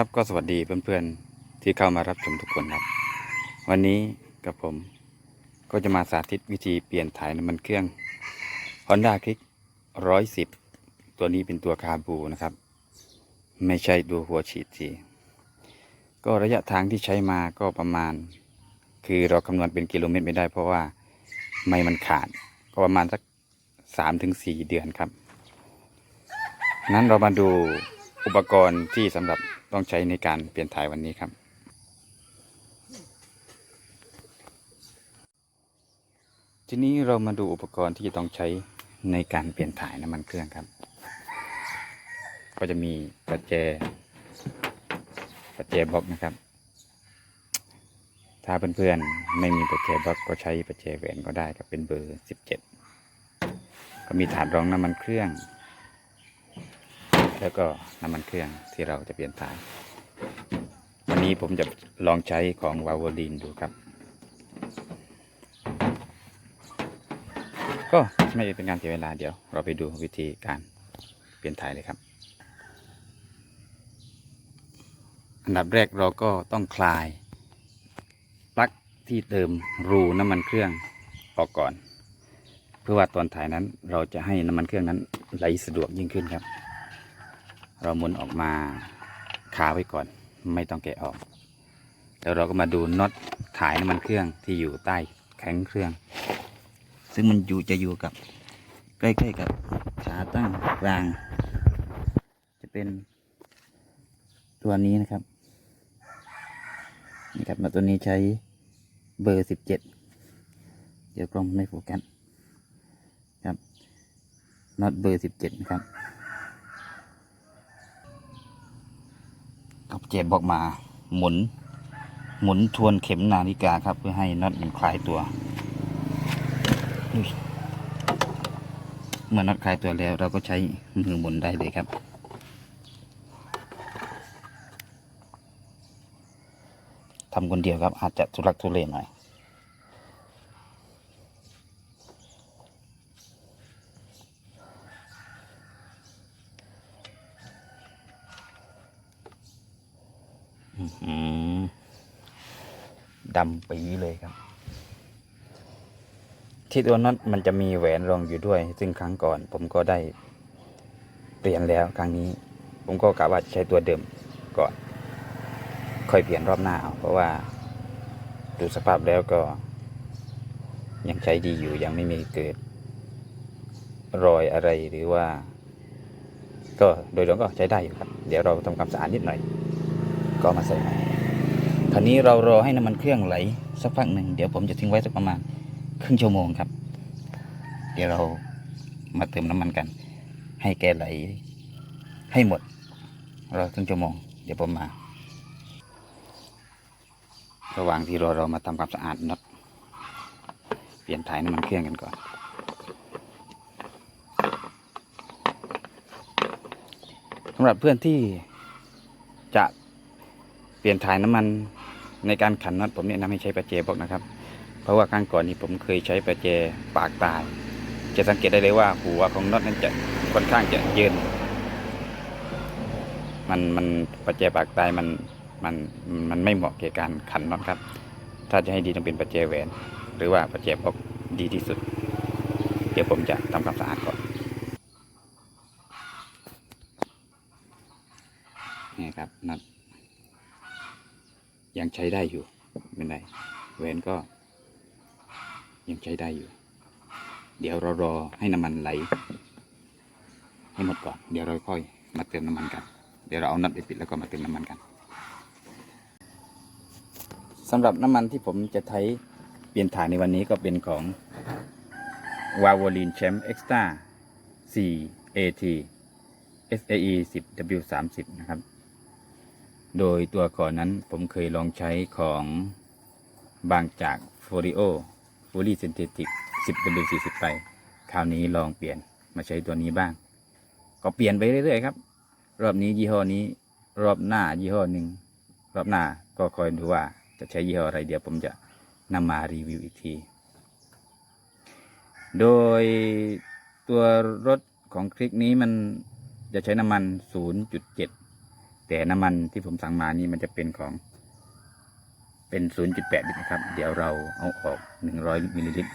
ครับก็สวัสดีเพื่อนๆที่เข้ามารับชมทุกคนครับ วันนี้กับผมก็จะมาสาธิตวิธีเปลี่ยนถ่ายน้ำมันเครื่อง Honda Click 110 ตัวนี้เป็นตัวคาบูนะครับ ไม่ใช่ตัวหัวฉีดทีก็ระยะทางที่ใช้มาก็ประมาณ คือเราคำนวณเป็นกิโลเมตรไม่ได้ เพราะว่าไม่มันขาด ก็ประมาณสักสามถึงสี่เดือนครับ นั้นเรามาดูอุปกรณ์ที่สำหรับ ต้องใช้ในการเปลี่ยนถ่ายวันนี้ครับ ทีนี้เรามาดูอุปกรณ์ที่จะต้องใช้ในการเปลี่ยนถ่ายน้ำมันเครื่องครับ ก็จะมีประแจประแจบล็อกนะครับ ถ้าเพื่อนๆไม่มีประแจบล็อกก็ใช้ประแจแหวนก็ได้ครับเป็นเบอร์สิบเจ็ดก็มีถาดรองน้ำมันเครื่อง แล้วก็น้ำมันเครื่องที่เราจะเปลี่ยนถ่าย วันนี้ผมจะลองใช้ของวาโวลินดูครับ ก็ไม่เป็นการเสียเวลาเดี๋ยว เราไปดูวิธีการเปลี่ยนถ่ายเลยครับ อันดับแรกเราก็ต้องคลายปลั๊กที่เติมรูน้ำมันเครื่องออกก่อน เพื่อว่าตอนถ่ายนั้นเราจะให้น้ำมันเครื่องนั้นไหลสะดวกยิ่งขึ้นครับ เราหมุนออกมาคาไว้ก่อน ไม่ต้องแกะออก แล้วเราก็มาดูน็อตถ่ายน้ำมันเครื่องที่อยู่ใต้แข็งเครื่อง ซึ่งมันอยู่จะอยู่กับใกล้ๆกับขาตั้งกลาง จะเป็นตัวนี้นะครับนี่ครับมาตัวนี้ใช้เบอร์สิบเจ็ดเดี๋ยวกล้องไม่โฟกัสครับน็อตเบอร์สิบเจ็ดนะครับับเจ็บบอกมาหมุน หมุนทวนเข็มนาฬิกาครับ เพื่อให้น็อตมันคลายตัว เมื่อน็อตคลายตัวแล้ว เราก็ใช้มือหมุนได้เลยครับทำคนเดียวครับอาจจะทุลักทุเลหน่อย ดำปีเลยครับ ที่ตัวน็อตมันจะมีแหวนรองอยู่ด้วย ซึ่งครั้งก่อน ผมก็ได้เปลี่ยนแล้วครั้งนี้ ผมก็กะว่าจะใช้ตัวเดิมก่อน ค่อยเปลี่ยนรอบหน้าเอาเพราะว่าดูสภาพแล้วก็ ยังใช้ดีอยู่ยังไม่มีเกิด รอยอะไรหรือว่า ก็โดยรวมก็ใช้ได้อยู่ครับ เดี๋ยวเราทำความสะอาดนิดหน่อย ก็มาใส่ใหม่ คราวนี้เรารอให้น้ำมันเครื่องไหลสักพักหนึ่งเดี๋ยวผมจะทิ้งไว้สักประมาณครึ่งชั่วโมงครับ เดี๋ยวเรามาเติมน้ำมันกัน ให้แกไหล ให้หมดรอครึ่งชั่วโมง เดี๋ยวผมมา ระหว่างที่รอเรามาทำความสะอาดน็อตเปลี่ยนถ่ายน้ำมันเครื่องกันก่อนสำหรับเพื่อนที่จะเปลี่ยนถ่ายน้ำมัน ในการขันน็อตผมแนะนำให้ใช้ประแจบอกนะครับ เพราะว่าครั้งก่อนนี้ผมเคยใช้ประแจปากตาย จะสังเกตได้เลยว่าหัวของน็อตนั้นจะค่อนข้างจะเยินมันมันประแจปากตายมันมันมันไม่เหมาะแก่การขันน็อตครับ ถ้าจะให้ดีต้องเป็นประแจแหวน หรือว่าประแจบอกดีที่สุด เดี๋ยวผมจะทำความสะอาดก่อนนี่ครับน็อต ยังใช้ได้อยู่ไม่เป็นไรแหวนก็ ยังใช้ได้อยู่ เดี๋ยวเรารอให้น้ำมันไหล ให้หมดก่อน เดี๋ยวเราค่อยมาเติมน้ำมันกัน เดี๋ยวเราเอาน็อตไปปิดแล้วก็มาเติมน้ำมันกันสำหรับน้ำมันที่ผมจะใช้เปลี่ยนถ่ายในวันนี้ก็เป็นของ w a v o l i n Champ Extra 4 AT SAE 10 W 3 0นะครับ โดยตัวก่อนนั้นผมเคยลองใช้ของบางจาก f o r i o f u l l y Synthetic 10 W 4 0 ไป คราวนี้ลองเปลี่ยนมาใช้ตัวนี้บ้าง ก็เปลี่ยนไปเรื่อยๆครับ รอบนี้ยี่ห้อนี้ รอบหน้ายี่ห้อหนึ่ง รอบหน้าก็คอยดูว่าจะใช้ยี่ห้ออะไรเดี๋ยวผมจะนำมารีวิวอีกที โดยตัวรถของคลิกนี้มันจะใช้น้ำมัน 0.7 แต่น้ำมันที่ผมสั่งมานี่มันจะเป็นของ เป็น 0.8 ลิตรนะครับ เดี๋ยวเราเอาออก 100 มิลลิลิตร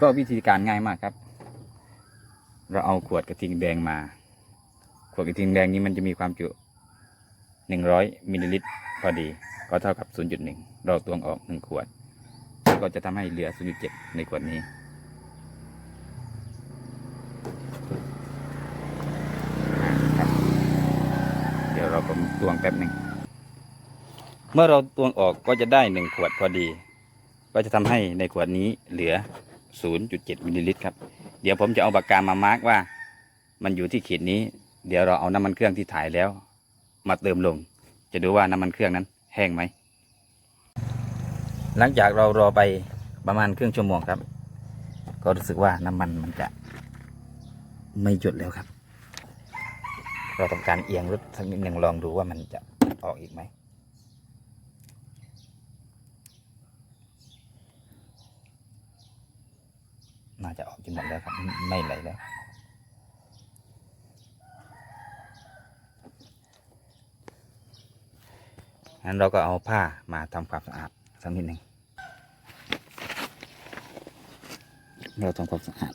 ก็วิธีการง่ายมากครับ เราเอาขวดกระทิงแดงมา ขวดกระทิงแดงนี้มันจะมีความจุ 100 มิลลิลิตรพอดี ก็เท่ากับ 0.1 เราตวงออก 1 ขวด ก็จะทำให้เหลือ 0.7 ในขวดนี้ ครับ เดี๋ยวเราผมตวง แป๊บหนึ่ง เมื่อเราตวงออกก็จะได้หนึ่งขวดพอดี ก็จะทำให้ในขวดนี้เหลือ 0.7มิลลิลิตรครับ เดี๋ยวผมจะเอาปากกามามาร์กว่า มันอยู่ที่ขีดนี้ เดี๋ยวเราเอาน้ำมันเครื่องที่ถ่ายแล้ว มาเติมลง จะดูว่าน้ำมันเครื่องนั้นแห้งไหม หลังจากเรารอไปประมาณครึ่งชั่วโมงครับ ก็รู้สึกว่าน้ำมันมันจะไม่หยุดแล้วครับ เราทำการเอียงรถสักนิดหนึ่งลองดูว่ามันจะออกอีกไหมน่าจะออกจนหมดแล้วครับ ไม่ไหลแล้วงั้นเราก็เอาผ้ามาทำความสะอาดสักนิดหนึ่งเราทำความสะอาด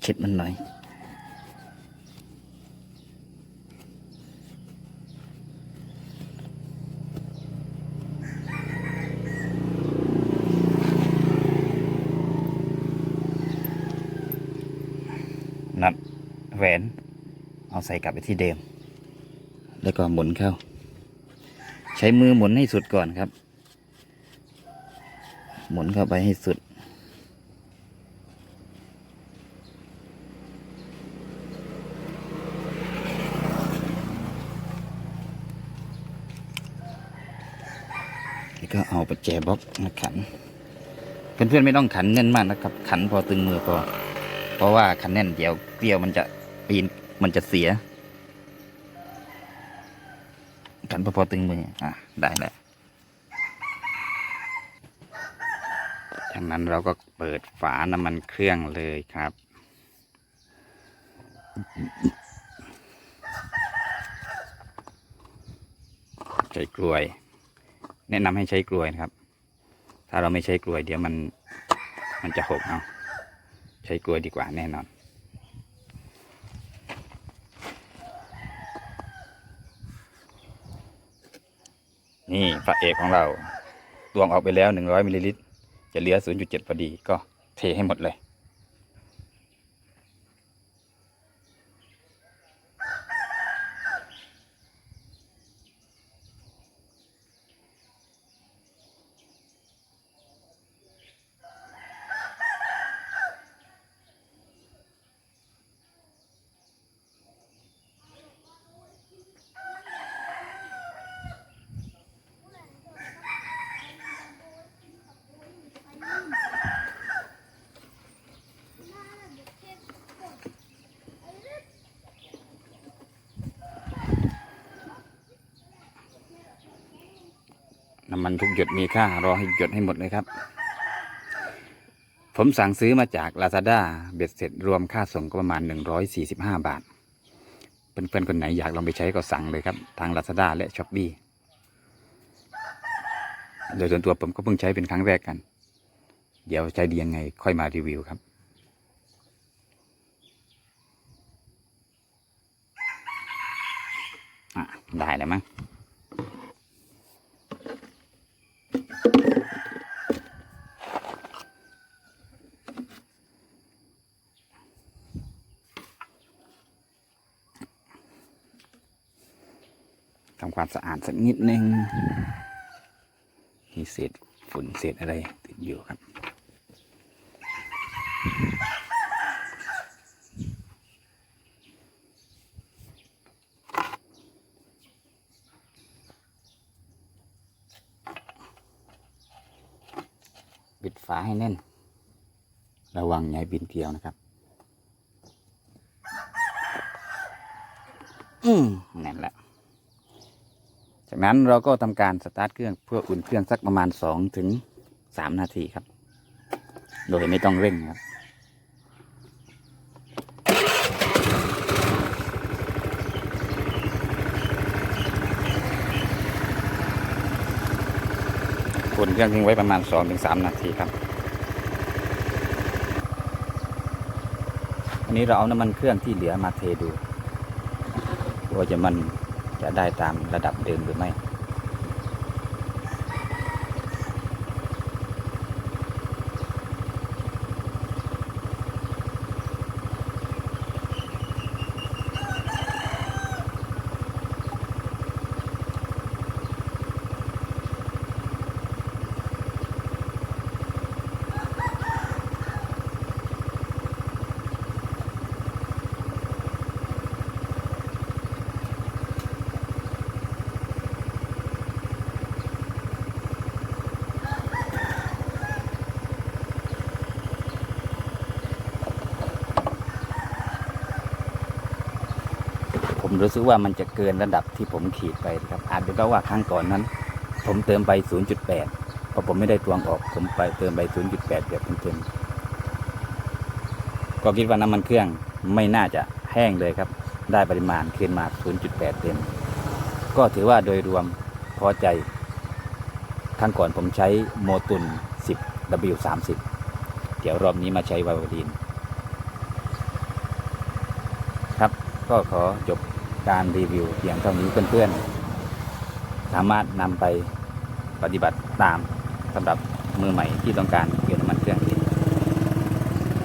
เช็ดมันหน่อย นัดแหวน เอาใส่กลับไปที่เดิม แล้วก็หมุนเข้า ใช้มือหมุนให้สุดก่อนครับ หมุนเข้าไปให้สุด แล้วก็เอาประแจบล็อกมาขัน เพื่อนๆไม่ต้องขันแน่นมากนะครับ ขันพอตึงมือพอ เพราะว่าขันแน่นเดี๋ยวเกลียวมันจะปีนมันจะเสียขันพอพอตึงมืออะได้แล้วจากนั้นเราก็เปิดฝาน้ำมันเครื่องเลยครับ ใช้กลวย แนะนำให้ใช้กลวยนะครับ ถ้าเราไม่ใช้กลวยเดี๋ยวมันมันจะหกเอา ใช้กลวยดีกว่าแน่นอน นี่พระเอกของเราตวงออกไปแล้ว 100มิลลิลิตรจะเหลือ 0.7พอดีก็เทให้หมดเลย มันทุกหยดมีค่ารอให้หยดให้หมดเลยครับ ผมสั่งซื้อมาจาก Lazada เบ็ดเสร็จรวมค่าส่งก็ประมาณ 145 บาท เพื่อนๆคนไหนอยากลองไปใช้ก็สั่งเลยครับ ทาง Lazada และ s h อ p e e โดยส่วนตัวผมก็เพิ่งใช้เป็นครั้งแรกกัน เดี๋ยวใช้ดียังไงค่อยมารีวิวครับอะได้แล้วมั้ง ทำความสะอาดสักนิดนึงมีเศษฝุ่นเศษอะไรติดอยู่ครับ ปิดฝาให้แน่น ระวังอย่าใหญ่บินเกลียวนะครับ นั้นเราก็ทำการสตาร์ทเครื่องเพื่ออุ่นเครื่องสักประมาณสองถึงสามนาทีครับ โดยไม่ต้องเร่งครับอุ่นเครื่องทิ้งไว้ประมาณสองถึงสามนาทีครับอันนี้เราเอาน้ำมันเครื่องที่เหลือมาเทดูว่าจะมัน จะได้ตามระดับเดิมหรือไม่ รู้สึกว่ามันจะเกินระดับที่ผมขีดไปนะครับอาจจะเพราะว่าครั้งก่อนนั้น ผมเติมไป 0.8เพราะผมไม่ได้ตวงออกผมไปเติมไป 0.8เกือบเต็มๆก็คิดว่าน้ำมันเครื่องไม่น่าจะแห้งเลยครับ ได้ปริมาณขึ้นมา 0.8 เต็ม ก็ถือว่าโดยรวมพอใจครั้งก่อนผมใช้โมตุน 10 W30 เดี๋ยวรอบนี้มาใช้ไวโอดีนครับ ก็ขอจบ การรีวิวเพียงเท่านี้เพื่อนๆ สามารถนำไปปฏิบัติตามสำหรับมือใหม่ที่ต้องการเปลี่ยนน้ำมันเครื่องเอง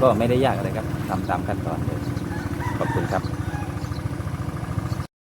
ก็ไม่ได้ยากอะไรครับทำตามขั้นตอนเลยขอบคุณครับ